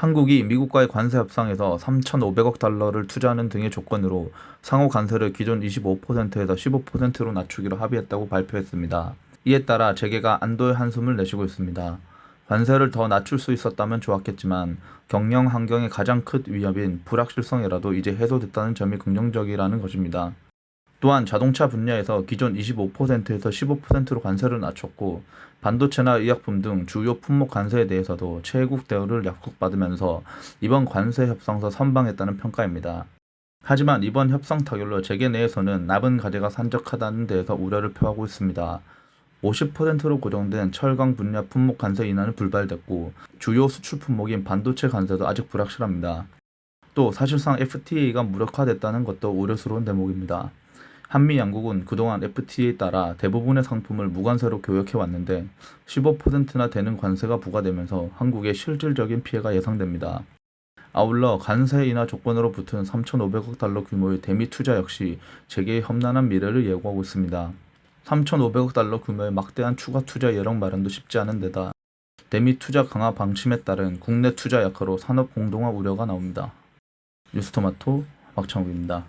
한국이 미국과의 관세 협상에서 3,500억 달러를 투자하는 등의 조건으로 상호 관세를 기존 25%에서 15%로 낮추기로 합의했다고 발표했습니다. 이에 따라 재계가 안도의 한숨을 내쉬고 있습니다. 관세를 더 낮출 수 있었다면 좋았겠지만 경영 환경의 가장 큰 위협인 불확실성이라도 이제 해소됐다는 점이 긍정적이라는 것입니다. 또한 자동차 분야에서 기존 25%에서 15%로 관세를 낮췄고 반도체나 의약품 등 주요 품목 관세에 대해서도 최애국 대우를 약속받으면서 이번 관세 협상서 선방했다는 평가입니다. 하지만 이번 협상 타결로 재계 내에서는 남은 과제가 산적하다는 데에서 우려를 표하고 있습니다. 50%로 고정된 철강 분야 품목 관세 인하는 불발됐고 주요 수출 품목인 반도체 관세도 아직 불확실합니다. 또 사실상 FTA가 무력화됐다는 것도 우려스러운 대목입니다. 한미 양국은 그동안 FTA에 따라 대부분의 상품을 무관세로 교역해 왔는데 15%나 되는 관세가 부과되면서 한국에 실질적인 피해가 예상됩니다. 아울러 관세 인하 조건으로 붙은 3,500억 달러 규모의 대미 투자 역시 재계의 험난한 미래를 예고하고 있습니다. 3,500억 달러 규모의 막대한 추가 투자 예정 마련도 쉽지 않은 데다 대미 투자 강화 방침에 따른 국내 투자 약화로 산업 공동화 우려가 나옵니다. 뉴스토마토 박창욱입니다.